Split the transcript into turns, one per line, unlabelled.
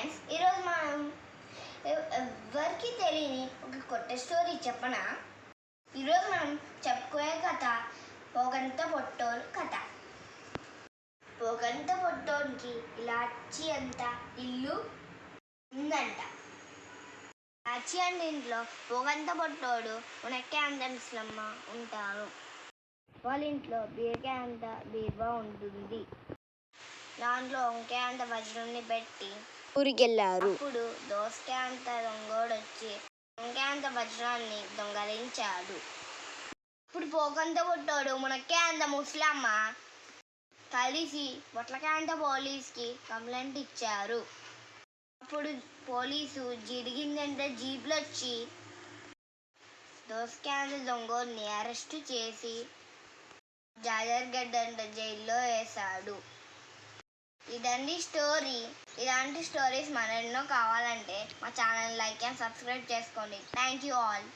Friends ఈరోజు మనం ఎవరికి తెలియని ఒక కొత్త స్టోరీ చెప్పనా? ఈరోజు మనం చెప్పుకోయే కథ పొగంత పొట్టోలు కథ. పొగంత పొట్టోనికి ఇలాచి అంత ఇల్లు ఉందంట. ఇలాచి అంటే ఇంట్లో పొగంత పొట్టోడు ఉనక్కే అంత ముసలమ్మ ఉంటారు. వాళ్ళ ఇంట్లో బీరకాయ అంత బీరువా ఉంటుంది. దాంట్లో వంకాయ అంత వజ్రాన్ని పెట్టి
ఊరికెళ్ళారు
అప్పుడు దోసకాయ దొంగోడొచ్చి దొంగోడు వజ్రాన్ని దొంగలించాడు. ఇప్పుడు పోకంత కొట్టాడు మునక్కాయ అంత ముసలమ్మ. కలిసి బొట్లకాయ పోలీస్కి కంప్లైంట్ ఇచ్చారు. అప్పుడు పోలీసు జరిగిందంటే జీప్లో వచ్చి దోసకాంత దొంగోడిని అరెస్ట్ చేసి జాజర్గడ్డ అంట జైల్లో వేశాడు ఇదండి స్టోరీ. ఇలాంటి స్టోరీస్ మన ఎన్నో కావాలంటే మా ఛానల్ లైక్ అండ్ సబ్స్క్రైబ్ చేసుకోండి. Thank you all.